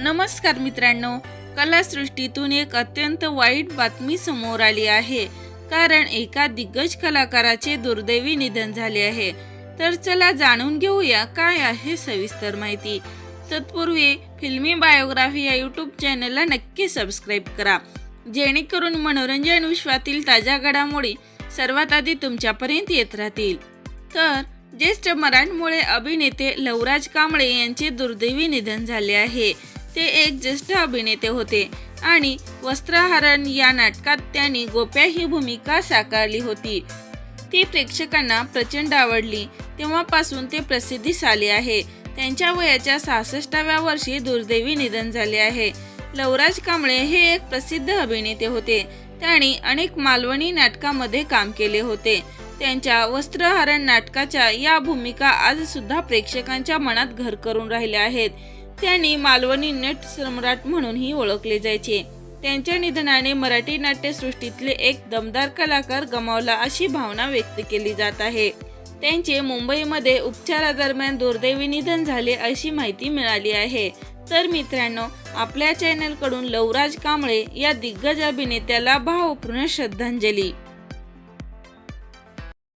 नमस्कार मित्रांनो कलासृष्टीतून एक अत्यंत वाईट बातमी समोर आली आहे. कारण एका दिग्गज कलाकाराचे दुर्दैवी निधन झाले आहे. तर चला जाणून घेऊया काय आहे सविस्तर माहिती. तत्पूर्वी फिल्मी बायोग्राफी या यूट्यूब चॅनलला नक्की सबस्क्राईब करा. जेणेकरून मनोरंजन विश्वातील ताज्या घडामोडी सर्वात आधी तुमच्यापर्यंत येत राहतील. तर ज्येष्ठ मराठमोळे अभिनेते लवराज कांबळे यांचे दुर्दैवी निधन झाले आहे. ते एक ज्येष्ठ अभिनेते होते आणि वस्त्रहरण या नाटकात त्यांनी गोप्या ही भूमिका साकारली होती. ती प्रेक्षकांना प्रचंड आवडली. तेव्हापासून ते प्रसिद्धीस आले आहे. त्यांच्या वयाच्या सहासष्टाव्या वर्षी दुर्दैवी निधन झाले आहे. लवराज कांबळे हे एक प्रसिद्ध अभिनेते होते. त्यांनी अनेक मालवणी नाटकामध्ये काम केले होते. त्यांच्या वस्त्रहरण नाटकाच्या या भूमिका आज सुद्धा प्रेक्षकांच्या मनात घर करून राहिल्या आहेत. त्यांनी मालवणी नट सम्राट म्हणूनही ओळखले जायचे. त्यांच्या निधनाने मराठी नाट्यसृष्टीतले एक दमदार कलाकार गमावला अशी भावना व्यक्त केली जात आहे. त्यांचे मुंबईमध्ये उपचारादरम्यान दुर्दैवी निधन झाले अशी माहिती मिळाली आहे. तर मित्रांनो आपल्या चॅनलकडून लवराज कांबळे या दिग्गज अभिनेत्याला भावपूर्ण श्रद्धांजली.